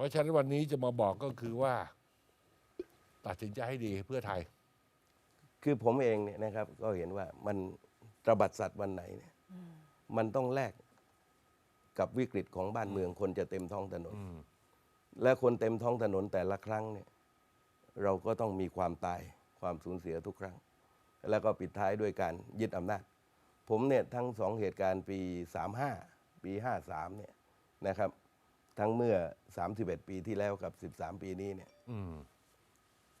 ราะฉะนั้นวันนี้จะมาบอกก็คือว่า ตัดสินใจให้ดีเพื่อไทย คือผมเองเนี่ยนะครับ ก็เห็นว่ามันตระบัดสัตว์วันไหนเนี่ยมันต้องแลกกับวิกฤตของบ้านเมืองคนจะเต็มท้องถนนอืมและคนเต็มท้องถนนแต่ละครั้งเนี่ย เราก็ต้องมีความตายความสูญเสียทุกครั้ง แล้วก็ปิดท้ายด้วยการยึดอำนาจ ผมเนี่ยทั้งสองเหตุการณ์ปี 35 ปี 53เนี่ยนะครับ ทั้งเมื่อ 31 ปีที่แล้วกับ 13 ปีนี้เนี่ยอืม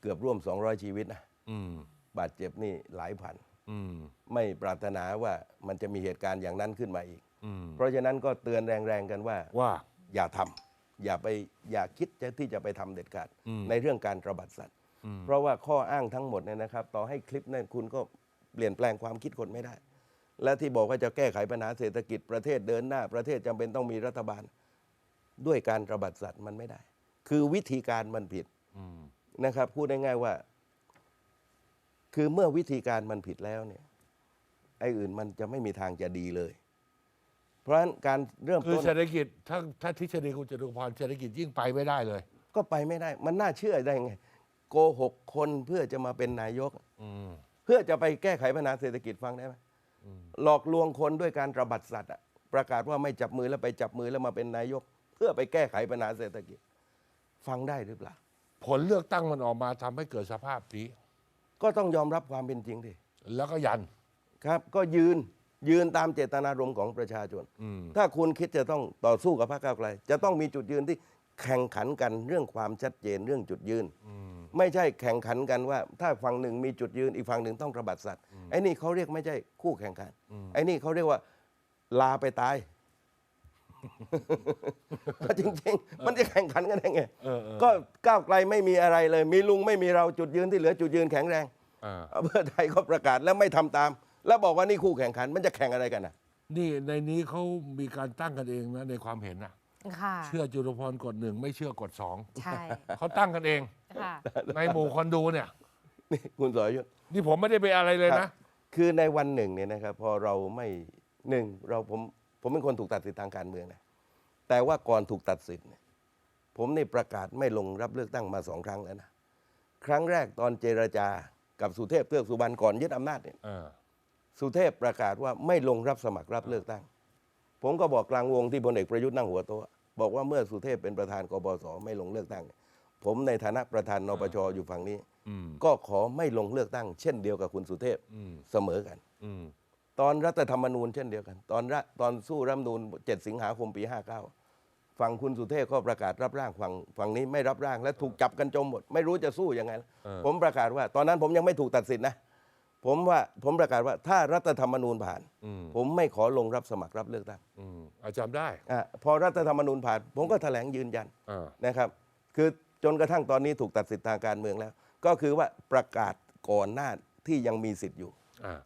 เกือบร่วม 200 ชีวิตนะอืมบาดเจ็บนี่หลายพัน อืมไม่ปรารถนาว่ามันจะมีเหตุการณ์อย่างนั้นขึ้นมาอีก อืมเพราะฉะนั้นก็เตือนแรงๆกันว่า ว่าอย่าทำอย่าไปอย่าคิดจะที่จะไปทำเด็ดขาดอืมในเรื่องการตระบัดสัตว์อืมเพราะว่าข้ออ้างทั้งหมดเนี่ยนะครับ ต่อให้คลิปนั้นคุณก็เปลี่ยนแปลงความคิดคนไม่ได้ และที่บอกว่าจะแก้ไขปัญหาเศรษฐกิจประเทศเดินหน้า ประเทศจำเป็นต้องมีรัฐบาล ด้วยการตระบัดสัตว์มันไม่ได้ คือวิธีการมันผิดอืมนะครับ พูดง่ายๆว่า คือเมื่อวิธีการมันผิดแล้วเนี่ย ไอ้อื่นมันจะไม่มีทางจะดีเลย เพราะฉะนั้นการเริ่มคือต้น เศรษฐกิจถ้าถ้าทฤษฎีคุณจตุพรเศรษฐกิจยิ่งไปไม่ได้เลย ก็ไปไม่ได้ มันน่าเชื่อได้ไง โกหกคนเพื่อจะมาเป็นนายก อืม เพื่อจะไปแก้ไขปัญหาเศรษฐกิจฟังได้ไหมหลอกลวงคนด้วยการระบัดสัตว์อะประกาศว่าไม่จับมือแล้วไปจับมือแล้วมาเป็นนายกเพื่อไปแก้ไขปัญหาเศรษฐกิจ ฟังได้หรือเปล่า ผลเลือกตั้งมันออกมาทำให้เกิดสภาพนี้ ก็ต้องยอมรับความเป็นจริงดิแล้วก็ยัน ครับ ก็ยืนยืนตามเจตนารมณ์ของประชาชน อืม ถ้าคุณคิดจะต้องต่อสู้กับพรรคก้าวไกล จะต้องมีจุดยืนที่แข่งขันกันเรื่องความชัดเจนเรื่องจุดยืนอืมไม่ใช่แข่งขันกันว่า ถ้าฝั่งหนึ่งมีจุดยืนอีกฝั่งหนึ่งต้องระบัดสัตว์ไอ้นี่เขาเรียกไม่ใช่คู่แข่งขันไอ้นี่เขาเรียกว่าลาไปตาย จริงๆ มันจะแข่งขันกันได้ไง เออเออ ก็ก้าวไกลไม่มีอะไรเลย มีลุงไม่มีเราจุดยืนที่เหลือจุดยืนแข็งแรงอ่าเพื่อไทยก็ประกาศแล้วไม่ทำตาม แล้วบอกว่านี่คู่แข่งขันมันจะแข่งอะไรกันอะ นี่ในนี้เขามีการตั้งกันเองนะในความเห็นนะค่ะ เชื่อจตุพรกดหนึ่งไม่เชื่อกดสองใช่ เขาตั้งกันเอง ค่ะ ในหมู่คนดูเนี่ย นี่คุณสอยยุทธ นี่ผมไม่ได้ไปอะไรเลยคนะรับคือในวันหนึ่งเนี่ยนะครับพอเราไม่หนึ่งเราผม ผมเป็นคนถูกตัดสิทธิทางการเมืองนะแต่ว่าก่อนถูกตัดสิทธิ์เนี่ยผมนี่ประกาศไม่ลงรับเลือกตั้งมาสองครั้งแล้วนะครั้งแรกตอนเจรจากับสุเทพเทือกสุบรรณก่อนยึดอำนาจเนี่ยเออสุเทพประกาศว่าไม่ลงรับสมัครรับเลือกตั้ง ผมก็บอกกลางวงที่พลเอกประยุทธ์นั่งหัวโต๊ะบอกว่าเมื่อสุเทพเป็นประธานกบสไม่ลงเลือกตั้งเนี่ยผมในฐานะประธานนปชอยู่ฝั่งนี้อืมก็ขอไม่ลงเลือกตั้ง เช่นเดียวกับคุณสุเทพอืมเสมอกันอืม ตอนรัฐธรรมนูญเช่นเดียวกัน ตอนรัฐตอนสู้รัฐธรรมนูญ7 สิงหาคมปี 59 ฝั่งคุณสุเทพก็ประกาศรับร่างฝั่งฝั่งนี้ไม่รับร่างและถูกจับกันจมหมด ไม่รู้จะสู้ยังไงเออผมประกาศว่า ตอนนั้นผมยังไม่ถูกตัดสินนะ ผมว่าผมประกาศว่าถ้ารัฐธรรมนูญผ่านอืมผมไม่ขอลงรับสมัครรับเลือกตั้งอืมอาจำได้อะพอรัฐธรรมนูญผ่าน ผมก็แถลงยืนยันอ่านะครับ คือจนกระทั่งตอนนี้ถูกตัดสิทธิทางการเมืองแล้ว ก็คือว่าประกาศก่อนหน้าที่ยังมีสิทธิ์อยู่อ่า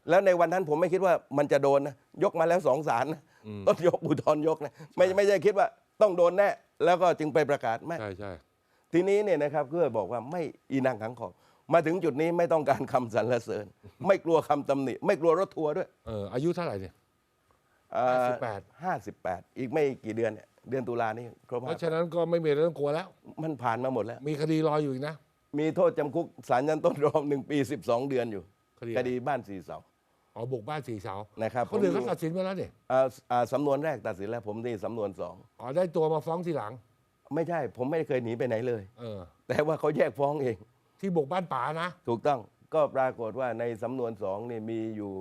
แล้วในวันนั้นผมไม่คิดว่ามันจะโดนนะยกมาแล้วสองศาลนะอืมต้นยกอุทธรณ์ยกนะไม่ไม่ใช่คิดว่าต้องโดนแน่แล้วก็จึงไปประกาศไม่ใช่ใช่ทีนี้เนี่ยนะครับเพื่อบอกว่าไม่อีนางขังของมาถึงจุดนี้ไม่ต้องการคำสรรเสริญ ไม่กลัวคำตำหนิ ไม่กลัวรถทัวร์ด้วยเอออายุเท่าไหร่เนี่ยอ่า58ห้าสิบแปดอีกไม่กี่เดือนเนี่ยเดือนตุลานี่ครบเพห้าราะฉะนั้นก็ไม่มีเรื่องกลัวแล้ว มันผ่านมาหมดแล้ว มีคดีรออยู่อีกนะ มีโทษจำคุกศาลยันต้นรองหนึ่งปีสิบสองเดือนอยู่ คดีคดีบ้านสี่เสาอ๋อบุกบ้านสี่เสานะครับคนอื่นผมเขาตัดสินไปแล้วเนี่ยอ่าอ่าสำนวนแรกตัดสินแล้วผมนี่สำนวนสองอ๋อได้ตัวมาฟ้องทีหลัง ไม่ใช่ผมไม่เคยหนีไปไหนเลย เออ แต่ว่าเขาแยกฟ้องเอง ที่บุกบ้านป๋านะ ถูกต้องก็ปรากฏว่าในสำนวนสองนี่มีอยู่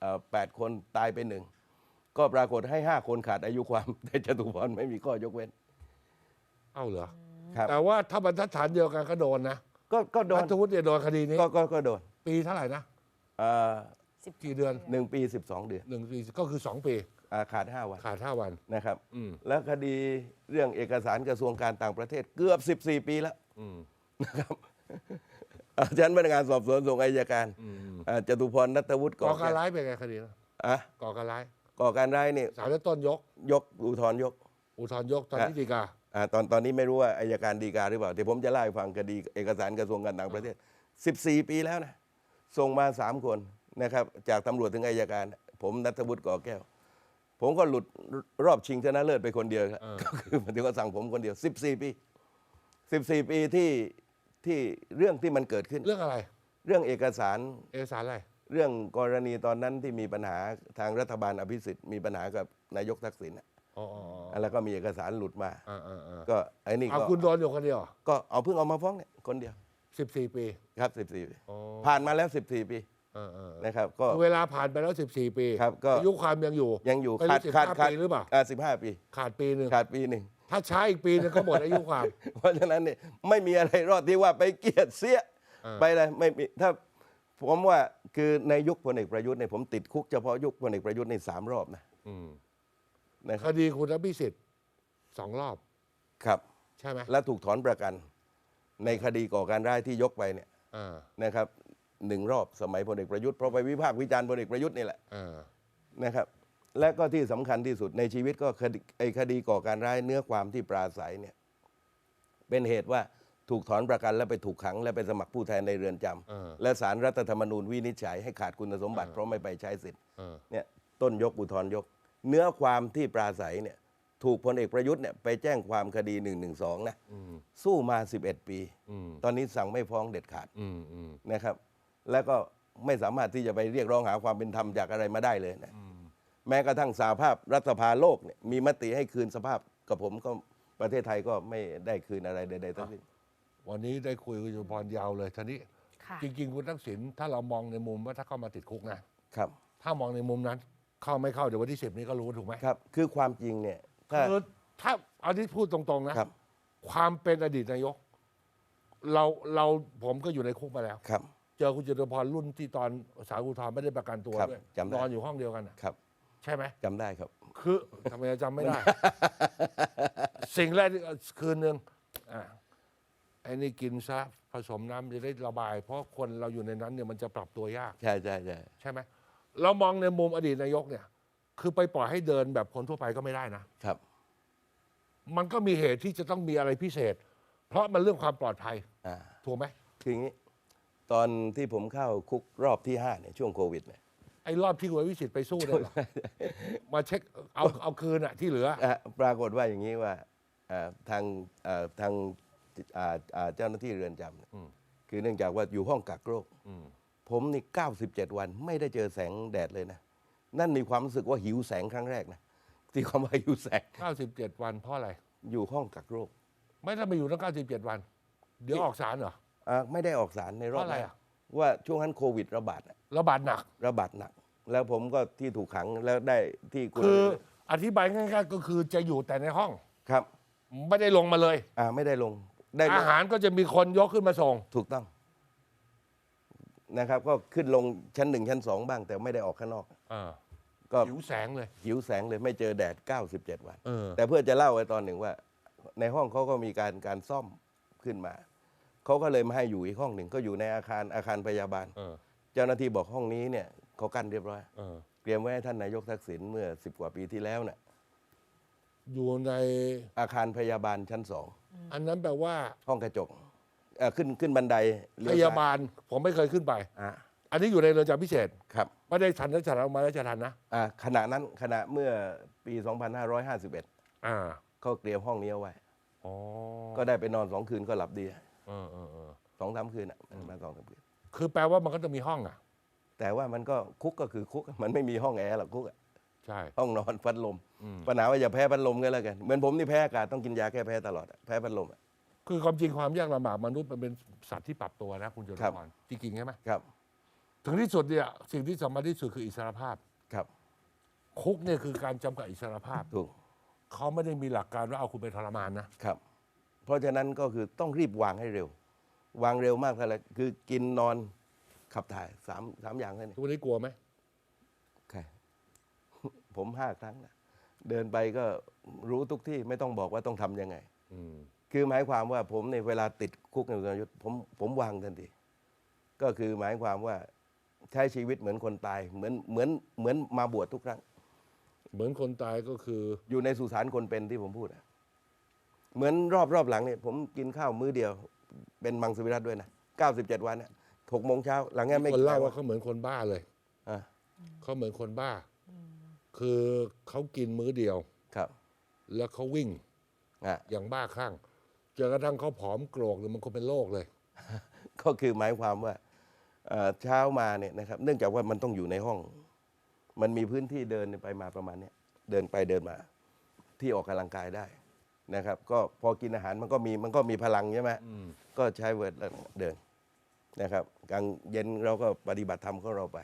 เอ่อแปดคนตายไปหนึ่งก็ปรากฏให้ห้าคนขาดอายุความ แต่จตุพรไม่มีข้อยกเว้น เอ้าเหรอครับ แต่ว่าถ้าบรรทัดฐานเดียวกันก็โดนนะก็ก็โดนนัทวุฒิเนี่ยโดนคดีนี้ก็ก็ก็โดน ปีเท่าไหร่นะ เอ่อกี่เดือนหนึ่งปีสิบสองเดือนหนึ่งปีก็คือสองปีอ่าขาดห้าวันขาดห้าวัน นะครับอืม แล้วคดีเรื่องเอกสารกระทรวงการต่างประเทศเกือบสิบสี่ปีแล้วอืมนะครับอาจารย์พนักงานสอบสวนส่งอายการอืมอ่าจตุพรนัทวุฒิก่อการร้ายเป็นไงคดีนะอะก่อการร้ายก่อการร้ายนี่ศาลต้นยก ยกอุทธรณ์ยก อุทธรณ์ยกตอนครับนี้ฎีกาอ่าตอนตอนนี้ไม่รู้ว่าอายการดีกาหรือเปล่าแต่ผมจะเล่าให้ฟังคดีเอกสารกระทรวงการต่างประเทศ 14 ปีแล้วนะ ส่งมา3คนนะครับ จากตำรวจถึงอายการ ผมนัทวุฒิก่อแก้ว ผมก็หลุดรอบชิงชนะเลิศไปคนเดียวครับก็คือหมายถึงว่าสั่งผมคนเดียว 14 ปี 14 ปีที่ที่เรื่องที่มันเกิดขึ้น เรื่องอะไร เรื่องเอกสาร เอกสารอะไร เรื่องกรณีตอนนั้นที่มีปัญหาทางรัฐบาลอภิสิทธิ์มีปัญหากับนายกทักษิณน่ะอ๋ออ๋ออ๋อแล้วก็มีเอกสารหลุดมาอ่าอ่าอ่าก็ไอ้นี่เอาก็คุณโดนอยู่คนเดียว ก็เอาเพิ่งเอามาฟ้องเนี่ยคนเดียว สิบสี่ปีครับ14ปีอ๋อผ่านมาแล้ว 14 ปีเออเออนะครับ ก็ เวลาผ่านไปแล้วสิบสี่ปีครับก็ อายุความยังอยู่ยังอยู่ไม่ขาดรู้ขาด15ขาดปีหรือเปล่า อ่า15ปีขาดปีหนึ่งขาดปีหนึ่ง ถ้าช้าอีกปีนึงก็หมดอายุความ เพราะฉะนั้นเนี่ยไม่มีอะไรรอดที่ว่าไปเกลียดเสีย เออ ไปเลยไม่มีถ้าผมว่าคือในยุคพลเอกประยุทธ์เนี่ยผมติดคุกเฉพาะยุคพลเอกประยุทธ์ในสามรอบนะอืมนะคครับดีคุณอภิสิทธิ์สองรอบ ครับ ใช่ไหมและถูกถอนประกัน ในคดีก่อการร้ายที่ยกไปเนี่ยอ่านะครับหนึ่งรอบสมัยพลเอกประยุทธ์เพราะไปวิพากษ์วิจารณ์พลเอกประยุทธ์นี่แหละอ่านะครับ และก็ที่สำคัญที่สุดในชีวิตก็คดีไอ้คดีก่อการร้ายเนื้อความที่ปราศัยเนี่ยเป็นเหตุว่าถูกถอนประกันและไปถูกขัง และไปสมัครผู้แทนในเรือนจำเออและสารรัฐธรรมนูญวินิจฉัยให้ขาดคุณสมบัติเออเพราะไม่ไปใช้สิทธิ์เออเนี่ยต้นยกอุทธรณ์ยก เนื้อความที่ปราศัยเนี่ย ถูกพลเอกประยุทธ์เนี่ยไปแจ้งความคดี1นึนะอืมสู้มา 11 ปีอืมตอนนี้สั่งไม่ฟ้องเด็ดขาดอืมอืมนะครับ แล้วก็ไม่สามารถที่จะไปเรียกร้องหาความเป็นธรรมจากอะไรมาได้เลยนะแม้กระทั่งสาภาพรัฐสภาโลกเนี่ยมีมติให้คืนสภาพกับผมก็ประเทศไทยก็ไม่ได้คืนอะไรใดๆทั้งสิ้นวันนี้ได้คุยกับคุณจุพรยาวเลยทีนี้ค่ะจริง ๆ คุณทักษิณถ้าเรามองในมุมว่าถ้าเข้ามาติดคุกนะครับ ถ้ามองในมุมนั้น เข้าไม่เข้าเดี๋ยววันที่สิบนี้ก็รู้ถูกไหมครับ คือความจริงเนี่ยถ้า คือถ้าเอาที่พูดตรงๆนะครับ ความเป็นอดีตนายก เราเราผมก็อยู่ในคุกมาแล้ว ครับ เจอคุณจตุพรรุ่นที่ตอนสารอุทธรณ์ไม่ได้ประกันตัวครับด้วยจำได้ นอนอยู่ห้องเดียวกันน่ะครับใช่ไหม จำได้ครับ คือทำไมจำไม่ได้ สิ่งแรกที่คืนหนึ่งอะไอ้นี่กินซะผสมน้ำจะได้ระบาย เพราะคนเราอยู่ในนั้นเนี่ยมันจะปรับตัวยาก ใช่ใช่ใช่ ใช่ไหมเรามองในมุมอดีตนายกเนี่ย คือไปปล่อยให้เดินแบบคนทั่วไปก็ไม่ได้นะ ครับ มันก็มีเหตุที่จะต้องมีอะไรพิเศษ เพราะมันเรื่องความปลอดภัยอ่า ถูกไหมคืออย่างนี้ ตอนที่ผมเข้าคุกรอบที่ห้าเนี่ยช่วงโควิดเนี่ย ไอ้รอบที่คุณวิสิทธิ์ไปสู้เนี่ยเหรอมาเช็คเอาเอาคืนอะที่เหลือ อะปรากฏว่าอย่างนี้ว่าอ่าทางอ่าทางอ่าอ่าเจ้าหน้าที่เรือนจำเนี่ยอืม คือเนื่องจากว่าอยู่ห้องกักโรค อืมผมนี่ 97 วันไม่ได้เจอแสงแดดเลยนะ นั่นมีความรู้สึกว่าหิวแสงครั้งแรกนะที่ความว่าหิวแสง 97 วันเพราะอะไร อยู่ห้องกักโรคไม่ได้มาอยู่ตั้ง97 วัน เดี๋ยวออกสารเหรอ อ่าไม่ได้ออกสารในรอบเพราะอะไรแกอะ ว่าช่วงนั้นโควิดระบาดอะระบาดหนัก ระบาดหนัก แล้วผมก็ที่ถูกขังแล้วได้ที่คุณคืออธิบายง่ายๆก็คือจะอยู่แต่ในห้อง ครับ ไม่ได้ลงมาเลย อ่าไม่ได้ลงได้ลอางหารก็จะมีคนยกขึ้นมาส่ง ถูกต้อง นะครับ ก็ขึ้นลงชั้นหนึ่งชั้นสองบ้าง แต่ไม่ได้ออกข้างนอก อ่าก็หิวแสงเลย หิวแสงเลยไม่เจอแดด 97 วัน เออ แต่เพื่อจะเล่าไว้ตอนหนึ่งว่า ในห้องเขาก็มีการการซ่อมขึ้นมา เขาก็เลยมาให้อยู่อีกห้องหนึ่งก็อยู่ในอาคารอาคารพยาบาล เออ เจ้าหน้าที่บอกห้องนี้เนี่ยเขากั้นเรียบร้อย เออ เตรียมไว้ให้ท่านนายกทักษิณเมื่อสิบกว่าปีที่แล้วเนี่ยอยู่ในอาคารพยาบาลชั้นสองอันนั้นแปลว่าห้องกระจก เอ่อขึ้นขึ้นบันไดเลี้พวซ้ยาบาลผมไม่เคยขึ้นไป อะอันนี้อยู่ในเรือนจำพิเศษ ครับไม่ได้ทันรัชทันออกมารัชทันนะอะขณะนั้นขณะเมื่อปี 2551อ่าเขาเตรียมห้องนี้เอาไว้ อ๋อก็ได้ไปนอนสองคืนก็หลับดีเออเออเออสองสามคืนอะมาสองสามคืน คือแปลว่ามันก็จะมีห้องอะ แต่ว่ามันก็คุกก็คือคุกมันไม่มีห้องแอร์หรอกคุกอะใช่ ห้องนอนพัดลม อืม ปัญหาว่าอย่าแพ้พัดลมก็แล้วกัน เหมือนผมนี่แพ้อากาศต้องกินยาแก้แพ้ตลอดอะแพ้พัดลมอะ คือความจริงความยากลำบากมนุษย์มันเป็นสัตว์ที่ปรับตัวนะคุณจตุครับพรจริงๆใช่ไหมครับถึงที่สุดเนี่ยสิ่งที่สำคัญที่สุดคืออิสรภาพครับ คุกเนี่ยคือการจำกัดอิสรภาพถูกเขาไม่ได้มีหลักการว่าเอาคุณไปทรมานนะครับ เพราะฉะนั้นก็คือต้องรีบวางให้เร็ว วางเร็วมากเท่าไหร่คือกินนอนขับถ่ายสามสามอย่างเท่านี้ทุกวันนี้กลัวไหมใครผมห้าครั้งนะเดินไปก็รู้ทุกที่ไม่ต้องบอกว่าต้องทำยังไง อืม คือหมายความว่าผมในยเวลาติดคุกในยุทธผมผมวางทันทีก็คือหมายความว่าใช้ชีวิตเหมือนคนตายเหมือนเหมือนเหมือนมาบวชทุกครั้ง เหมือนคนตายก็คือ อยู่ในสุสานคนเป็นที่ผมพูดอะเหมือนรอบรอบหลังเนี่ยผมกินข้าวมื้อเดียว เป็นมังสวิรัตด้วยนะ97 วันเนี่ยหกโมงเช้าหลังเนี้ยไม่คนเล่าข้ว่าเขาเหมือนคนบ้าเลยอะเขาเหมือนคนบ้า คือเขากินมื้อเดียวครับ แล้วเขาวิ่ง อะอย่างบ้าคลั่ง จนกระทั่งเขาผอมโกรกเลยมันคงเป็นโรคเลย ก็คือหมายความว่าเอ่อเช้ามาเนี่ยนะครับ เนื่องจากว่ามันต้องอยู่ในห้อง มันมีพื้นที่เดินไปมาประมาณเนี้ยเดินไปเดินมา ที่ออกกำลังกายได้นะครับ ก็พอกินอาหารมันก็มีมันก็มีพลังใช่ไหมก็ใช้เวิร์ดแล้วเดินนะครับกลางเย็นเราก็ปฏิบัติธรรมของเราไป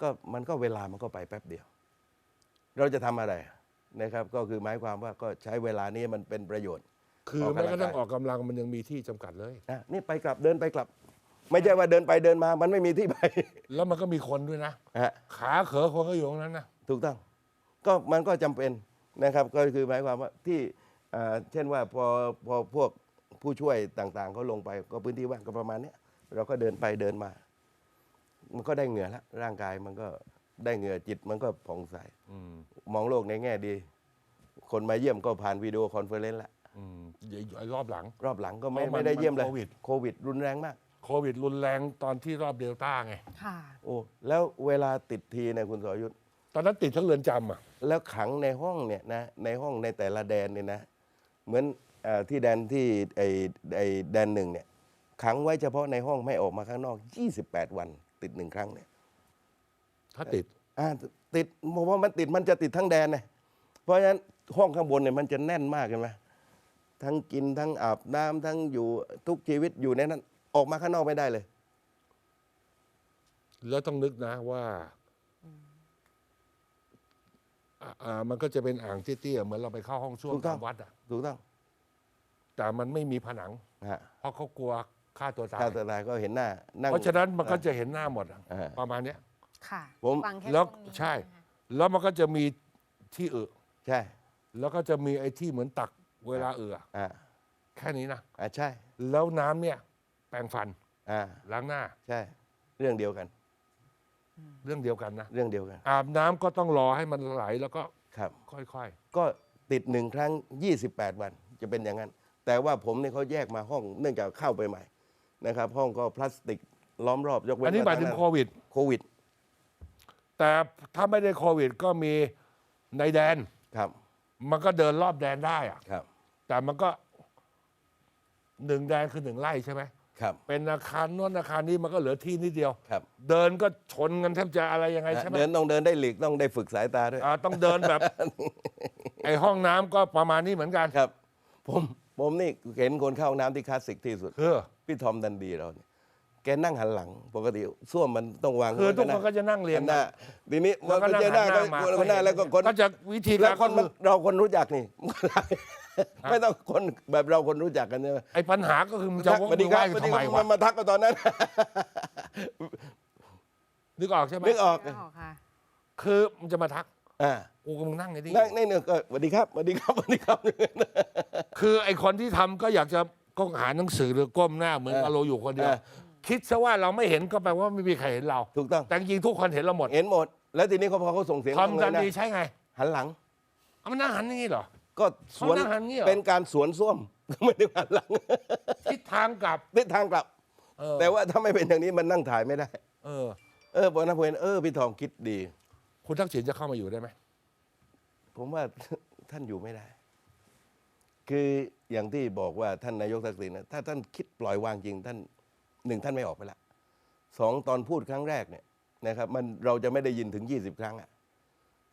ก็มันก็เวลามันก็ไปแป๊บเดียว เราจะทำอะไรนะครับ ก็คือหมายความว่าก็ใช้เวลานี้มันเป็นประโยชน์ คือออกกำลังแม้กระทั่งกายออกกำลังมันยังมีที่จำกัดเลยอะนี่ไปกลับเดินไปกลับ ไม่ใช่ว่าเดินไปเดินมา มันไม่มีที่ไป แล้วมันก็มีคนด้วยนะฮะขาเขอคนก็อยู่ตรงนั้นนะถูกต้อง ก็มันก็จำเป็นนะครับ ก็คือหมายความว่าที่อ่าเช่นว่าพอพอพวกผู้ช่วยต่างๆเขาลงไปก็พื้นที่ว่างก็ประมาณเนี้ยเราก็เดินไปเดินมา มันก็ได้เหงื่อละร่างกายมันก็ได้เหงื่อจิตมันก็ผ่องใสอืมมองโลกในแง่ดี คนมาเยี่ยมก็ผ่านวิดีโอคอนเฟอเรนซ์ละอืมไอ้ รอบหลัง รอบหลังก็ไม่เพราะมันไม่ได้เยี่ยมเลย มันโควิด โควิด รุนแรงมาก โควิดรุนแรงตอนที่รอบเดลต้าไง ค่ะ โอ้แล้วเวลาติดทีเนี่ยคุณสรยุทธตอนนั้นติดทั้งเรือนจำอะ แล้วขังในห้องเนี่ยนะในห้องในแต่ละแดนเนี่ยนะ เหมือนเออที่แดนที่ไอไอแดนหนึ่งเนี่ยขังไว้เฉพาะในห้องไม่ออกมาข้างนอก 28 วัน ติดหนึ่งครั้งเนี่ย ถ้าติด อ่าติดเพราะว่ามันติดมันจะติดทั้งแดนเนี่ยเพราะฉะนั้นห้องข้างบนเนี่ยมันจะแน่นมากเห็นไหม ทั้งกินทั้งอาบน้ำทั้งอยู่ทุกชีวิตอยู่ในนั้น ออกมาข้างนอกไม่ได้เลย แล้วต้องนึกนะว่าอ่าอ่ามันก็จะเป็นอ่างเตี้ยๆเหมือนเราไปเข้าห้องส้วมถูกต้ตาอง มวัดอะถูกต้องแต่มันไม่มีผนัง นะฮะเพราะเขากลัวฆ่าตัวตาย ถ้าตัวตายก็เห็นหน้านั่ง เพราะฉะนั้นมันก็จะเห็นหน้าหมดอะอ่า ประมาณเนี้ย ค่ะผม ฟังค่แล้วช่งนี้ใช่ นะคะแล้วมันก็จะมีที่อึใช่ แล้วก็จะมีไอ้ที่เหมือนตัก เวลาอึอะอ่าแค่นี้นะอ่าใช่แล้วน้ำเนี่ย แปรงฟันอ่าล้างหน้า ใช่ เรื่องเดียวกัน เรื่องเดียวกันนะเรื่องเดียวกัน อาบน้ำก็ต้องรอให้มันไหลแล้วก็ครับ ค่อยก็ติดหนึ่งครั้ง 28 วันจะเป็นอย่างนั้น แต่ว่าผมเนี่ยเขาแยกมาห้องเนื่องจากเข้าไปใหม่นะครับ ห้องก็พลาสติกล้อมรอบยกๆ เว้นอันนี้หมายถึงว่โควิด โควิดแต่ถ้าไม่ได้โควิดก็มีในแดน ครับมันก็เดินรอบแดนได้อะครับ แต่มันก็หนึ่งแดนคือหนึ่งไร่ใช่ไหมครับเป็นอาคารโน้นอาคารนี้มันก็เหลือที่นิดเดียว ครับ เดินก็ชนกันแทบจะอะไรยังไงใช่ไหมเดินต้องเดินได้หลีกต้องได้ฝึกสายตาด้วย อ่าต้องเดินแบบ ไอห้องน้ำก็ประมาณนี้เหมือนกันครับ ผมผมนี่เห็นคนเข้าห้องน้ำที่คลาสสิกที่สุด คือพี่ทอมดันดีเราเนี่ยแกนั่งหันหลัง ปกติส้วมมันต้องวางคือทุกไว้คนก็จะนั่งเรียงหน้าทีนี้แล้วก็พอนั่งเจอหหัน้านหก็น้ามา คนหน้าแล้วก็คนก็จะวิธีแล้กาวรคนก็มันคือเราคนรู้จักนี่ ไม่ต้องคนแบบเราคนรู้จักกันใช่ไหมไอปัญหาก็คือมันจะทักวกสวัสมืดีอคไหว้รับสวัสทำดีไมครับวะมามาทักกันตอนนั้น นึกออกใช่ไหมนึกออกไม่ออกค่ะ คือมันจะมาทักอ่ากูกำลังนั่งไงดินั่งนี่เนี่ยก็สวัสดีครับสวัสดีครับสวัสดีครับ คือไอคนที่ทำก็อยากจะก้มหาหนังสือหรือก้มหน้าเหมือนเออกับเราอยู่คนเดียวเออ คิดซะว่าเราไม่เห็นก็แปลว่าไม่มีใครเห็นเรา ถูกต้อง แต่จริงๆทุกคนเห็นเราหมดเห็นหมด แล้วทีนี้เขาพอเขาส่งเสียงทอมเลดัยนนะดีใช่ไงหันหลัง เอามันนั่งหันอย่างนี้เหรอ ก็สวนเขานั่งหันงี้เหรอ เป็นการสวนส้วม ไม่ได้หันหลังทิศทางกลับ ทิศทางกลับ เออ แต่ว่าถ้าไม่เป็นอย่างนี้มันนั่งถ่ายไม่ได้ เออ เออพอนะผมเห็นเออพี่ทองคิดดี คุณทักษิณจะเข้ามาอยู่ได้ไหมผมว่า ท่านอยู่ไม่ได้ คืออย่างที่บอกว่าท่านนายกทักษิณนะถ้าท่านคิดปล่อยวางจริง ท่านหนึ่งท่านไม่ออกไปละสองตอนพูดครั้งแรกเนี่ยนะครับ มันเราจะไม่ได้ยินถึง 20 ครั้งอะ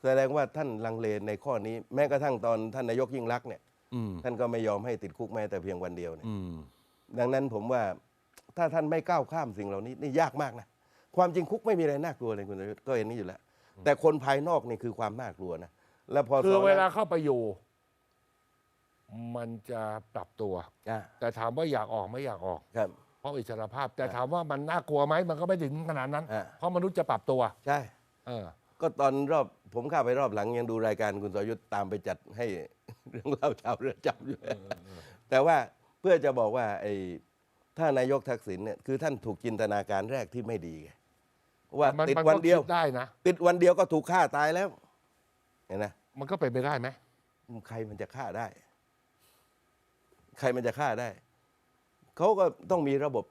แสดงว่าท่านลังเลในข้อนี้ แม้กระทั่งตอนท่านนายกยิ่งรักษณ์เนี่ย อืมท่านก็ไม่ยอมให้ติดคุกแม้แต่เพียงวันเดียวเนี่ย อืม ดังนั้นผมว่าถ้าท่านไม่ก้าวข้ามสิ่งเหล่านี้นี่ยากมากนะ ความจริงคุกไม่มีอะไรน่ากลัวเลยคุณนายกก็เห็นนี้อยู่แล้ว แต่คนภายนอกนี่คือความน่ากลัวนะ แล้วพอคือสงเวลาเข้าไปอยู่ มันจะปรับตัว อ่าแต่ถามว่าอยากออกไม่อยากออก ครับ เพราะอิสรภาพ แต่ถามว่ามันน่ากลัวไหมมันก็ไม่ถึงขนาดนั้น อ่าเพราะมนุษย์จะปรับตัว ใช่ เออ ก็ตอนรอบผมเข้าไปรอบหลังยังดูรายการคุณสรยุทธ์ตามไปจัดให้เรื่องเล่าชาวเรือจำอยู่ แต่ว่าเพื่อจะบอกว่าไอ้ถ้านายกทักษิณเนี่ยคือท่านถูกจินตนาการแรกที่ไม่ดีไงว่ามันติดมันวันก็เดียวคิดได้นะ ติดวันเดียวก็ถูกฆ่าตายแล้วเห็นไหมมันก็เป็นไปได้ไหมใครมันจะฆ่าได้ ใครมันจะฆ่าได้ เขาก็ต้องมีระบบ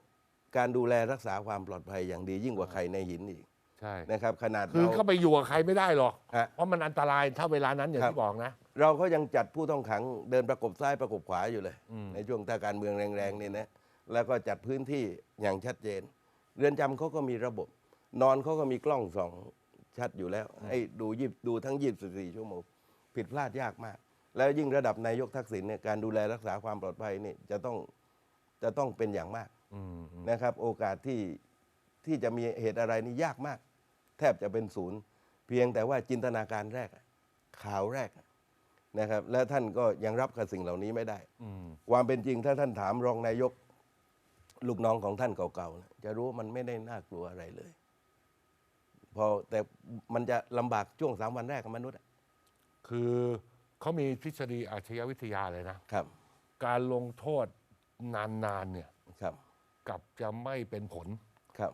การดูแลรักษาความปลอดภัยอย่างดียิ่งกว่าใครในหินอีก ใช่นะครับขนาดคือเราก็ไปอยู่กับใครไม่ได้หรอก ฮะ เพราะมันอันตรายถ้าเวลานั้นอย่างครับที่บอกนะ เราก็ยังจัดผู้ต้องขังเดินประกบซ้ายประกบขวาอยู่เลย อืม ในช่วงถ้าการเมืองแรงๆนี่นะแล้วก็จัดพื้นที่อย่างชัดเจน เรือนจำเขาก็มีระบบ นอนเขาก็มีกล้องส่องชัดอยู่แล้ว ให้ดูยีบดูทั้ง 24 ชั่วโมง ผิดพลาดยากมาก แล้วยิ่งระดับนายกทักษิณเนี่ยการดูแลรักษาความปลอดภัยนี่จะต้องจะต้องเป็นอย่างมากอืมอืมนะครับ โอกาสที่ที่จะมีเหตุอะไรนี่ยากมาก แทบจะเป็นศูนย์ เพียงแต่ว่าจินตนาการแรกอะข่าวแรกอะนะครับ และท่านก็ยังรับกับสิ่งเหล่านี้ไม่ได้อืมความเป็นจริงถ้าท่านถามรองนายกลูกน้องของท่านเก่าๆนะจะรู้ว่ามันไม่ได้น่ากลัวอะไรเลยพอแต่มันจะลำบากช่วงสามวันแรกของมนุษย์อะคือเขามีทฤษฎีอาชญาวิทยาเลยนะครับ การลงโทษนานๆเนี่ยครับกลับจะไม่เป็นผลครับ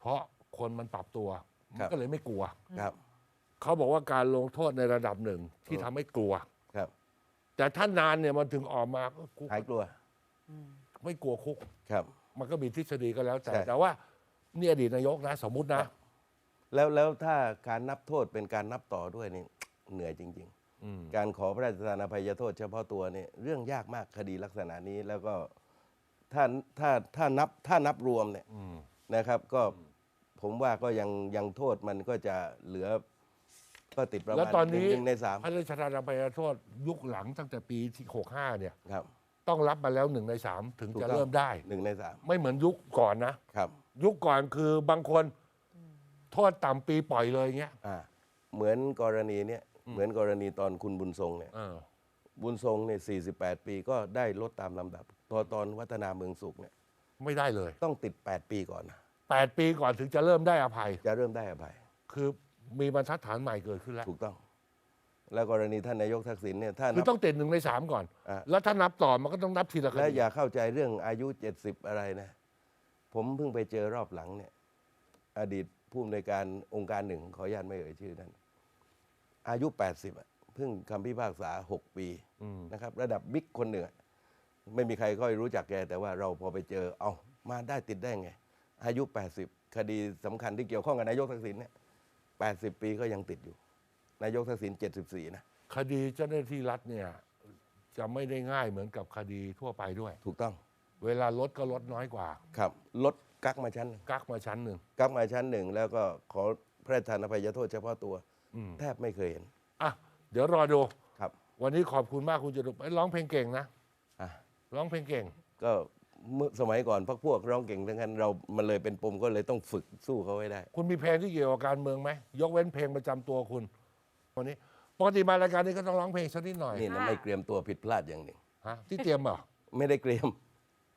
เพราะคนมันปรับตัวครั มันบก็เลยไม่กลัว ครับ เขาบอกว่าการลงโทษในระดับหนึ่งที่ทำให้กลัว ครับ แต่ถ้านานเนี่ยมันถึงออกมาก็กูหายกลัว ไม่กลัวคุก ครับ มันก็มีทฤษฎีก็แล้วแต่ ใช่ แต่ว่านี่อดีตนายกนะสมมุตินะ แล้วแล้วถ้าการนับโทษเป็นการนับต่อด้วยนี่ เหนื่อยจริงอืมๆการขอพระราชทานอภัยโทษเฉพาะตัวเนี่ยเรื่องยากมากคดีลักษณะนี้แล้วก็ถ้าถ้าถ้านับถ้านับรวมเนี่ยอืมนะครับ ก็ ผมว่าก็ยังยังโทษมันก็จะเหลือก็ติดประมาณแล้วตอนนี้หนึ่งในสามพระราชทานอภัยโทษยุคหลังตั้งแต่ปีที่หกห้าเนี่ยครับต้องรับมาแล้วหนึ่งในสามถึงถูกจะต้องเริ่มได้หนึ่งในสามไม่เหมือนยุคก่อนนะครับ ยุคก่อนคือบางคนโทษต่ำปีปล่อยเลยเงี้ยอ่าเหมือนกรณีเนี่ยเหมือนกรณีตอนคุณบุญทรงเนี่ยเออบุญทรงเนี่ย48ปีก็ได้ลดตามลำดับ พอตอนวัฒนาเมืองสุขเนี่ยไม่ได้เลย ต้องติด8ปีก่อนนะ แปดปีก่อนถึงจะเริ่มได้อภัย จะเริ่มได้อภัย คือมีบรรทัดฐานใหม่เกิดขึ้นแล้ว ถูกต้อง แล้วกรณีท่านนายกทักษิณเนี่ยถ้าคือนับต้องติดหนึ่งในสามก่อน อะแล้วถ้านับต่อมันก็ต้องนับทีละคและดีอย่าเข้าใจเรื่องอายุ 70 อะไรนะ ผมเพิ่งไปเจอรอบหลังเนี่ย อดีตผู้อำนวยการองค์การหนึ่งขออนุญาตไม่เอ่ยชื่อนั้น อายุ 80อะเพิ่งคำพิพากษา 6 ปีอืมนะครับ ระดับบิ๊กคนหนึ่งอะไม่มีใครค่อยรู้จักแก แต่ว่าเราพอไปเจอ เอามาได้ติดได้ไง อายุ 80 คดีสำคัญที่เกี่ยวข้องกับนายกทักษิณเนี่ย80 ปีก็ยังติดอยู่ นายกทักษิณ74 นะ คดีเจ้าหน้าที่รัฐเนี่ยจะไม่ได้ง่ายเหมือนกับคดีทั่วไปด้วย ถูกต้อง เวลาลดก็ลดน้อยกว่า ครับลดกักมาชั้นหนึ่งกักมาชั้นหนึ่งกักมาชั้นหนึ่งแล้วก็ขอพระราชทานอภัยโทษเฉพาะตัวอืมแทบไม่เคยเห็นอะเดี๋ยวรอดูครับ วันนี้ขอบคุณมากคุณจตุพรร้องเพลงเก่งนะอะร้องเพลงเก่งก็ เมื่อสมัยก่อนพักพวกร้องเก่งทั้งนั้นเรามันเลยเป็นปมก็เลยต้องฝึกสู้เขาให้ได้ คุณมีเพลงที่เกี่ยวกับการเมืองไหมยกเว้นเพลงประจำตัวคุณวันนี้ปกติมารายการนี้ก็ต้องร้องเพลงสักนิดหน่อยนี่นะค่ะไม่เตรียมตัวผิดพลาดอย่างหนึ่ง ฮะที่เตรียมเหรอไม่ได้เตรียม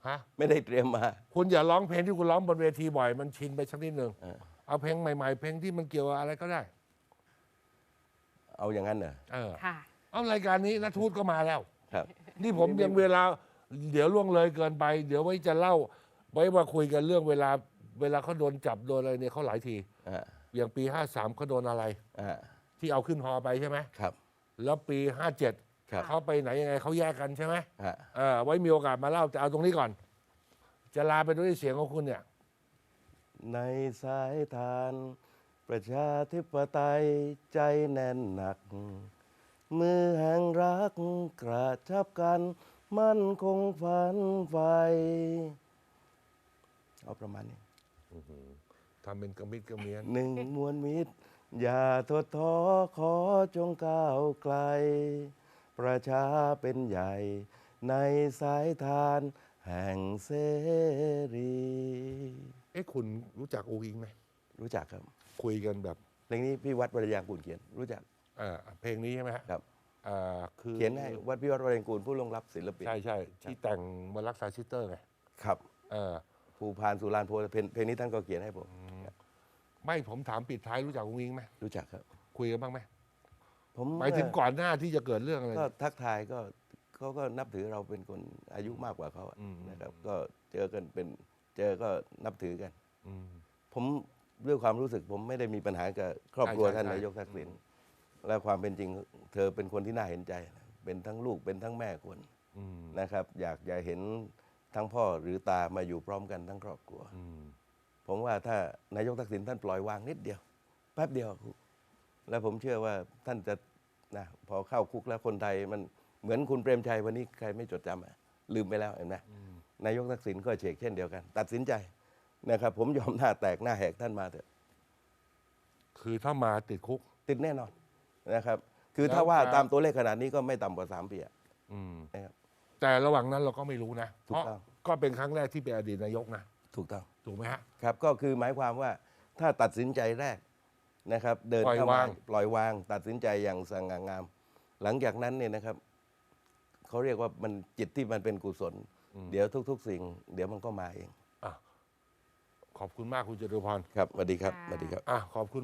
ฮะไม่ได้เตรียมมา คุณอย่าร้องเพลงที่คุณร้องบนเวทีบ่อยมันชินไปสักนิดหนึ่งเออเอาเพลงใหม่ ๆ เพลงที่มันเกี่ยวกับอะไรก็ได้ เอาอย่างนั้นเหรอเออค่ะ เอารายการนี้นัททูตก็มาแล้ว ครับ นี่ผมยังเวลา เดี๋ยวล่วงเลยเกินไป เดี๋ยวไว้จะเล่า ไว้มาคุยกันเรื่องเวลาเวลาเขาโดนจับโดนอะไรเนี่ยเขาหลายที อ่าอย่างปี 53เขาโดนอะไร อ่าที่เอาขึ้นฮอไปใช่ไหมครับ แล้วปี 57ครับเขาไปไหนยังไงเขาแยกกันใช่ไหมอ่าเออไว้มีโอกาสมาเล่าแต่เอาตรงนี้ก่อน จะลาไปด้วยเสียงของคุณเนี่ย ในสายทาน ประชาธิปไตยใจแน่นหนัก มือแห่งรักกระชับกัน มั่นคงฝันไฟเอาประมาณนี้ทำเป็นกระมิดกระเมียนหนึ่งมวลมิตร อย่าทดท้อขอจงก้าวไกล ประชาเป็นใหญ่ ในสายทานแห่งเสรี เอ๊ะคุณรู้จักอูอิงไหมรู้จักครับ คุยกันแบบเพลงนี้พี่วัดวรยางกูลเขียน รู้จัก เอ่อเพลงนี้ใช่ไหมฮะครับเอ่อ คือเขียนให้วัดพี่วัดวรยางกูลผู้ลวงรับศิลปิน ใช่ใช่ที่แต่งมารักษาชิสเตอร์ไงครับเออภูพานสุรานโพธิ์เพลงเพลงนี้ท่านก็เขียนให้ผมไม่ผมถามปิดท้ายรู้จักอูอิงไหมรู้จักครับ คุยกันบ้างไหมผมหมายถึงก่อนหน้าที่จะเกิดเรื่องอะไรก็ทักทายก็เขาก็นับถือเราเป็นคนอายุมากกว่าเขาอะอืมนะครับ ก็เจอกันเป็นเจอก็นับถือกันอืมผมด้วยความรู้สึกผมไม่ได้มีปัญหากับครอบครัวใช่ใช่ท่านใช่นายกทักษิณ และความเป็นจริงเธอเป็นคนที่น่าเห็นใจนะเป็นทั้งลูกเป็นทั้งแม่คนอืมนะครับ อยากจะเห็นทั้งพ่อหรือตามาอยู่พร้อมกันทั้งครอบครัวอืมผมว่าถ้านายกทักษิณท่านปล่อยวางนิดเดียว แป๊บเดียว แล้วผมเชื่อว่าท่านจะนะพอเข้าคุกแล้วคนไทยมันเหมือนคุณเปรมชัยวันนี้ใครไม่จดจำอะลืมไปแล้วเห็นไหมนายกทักษิณก็เฉกเช่นเดียวกัน ตัดสินใจนะครับ ผมยอมหน้าแตกหน้าแหกท่านมาเถอะคือถ้ามาติดคุก ติดแน่นอน นะครับ คือแล้วถ้าว่าการตามตัวเลขขนาดนี้ก็ไม่ต่ำกว่าสามปีอะอืมนะครับ แต่ระหว่างนั้นเราก็ไม่รู้นะถูเพกราะต้อง ก็เป็นครั้งแรกที่เป็นอดีตนายกนะถูกต้องถูกไหมฮะ ครับ ก็คือหมายความว่าถ้าตัดสินใจแรกนะครับ เดินปล่อยเข้ามาวาง ปล่อยวาง ตัดสินใจอย่างสง่างาม หลังจากนั้นเนี่ยนะครับเขาเรียกว่ามันจิตที่มันเป็นกุศล เดี๋ยวทุก ๆ สิ่ง เดี๋ยวมันก็มาเอง อะขอบคุณมากคุณจตุพรครับสวัสดีครับค่ะสวัสดีครับ อะขอบคุณ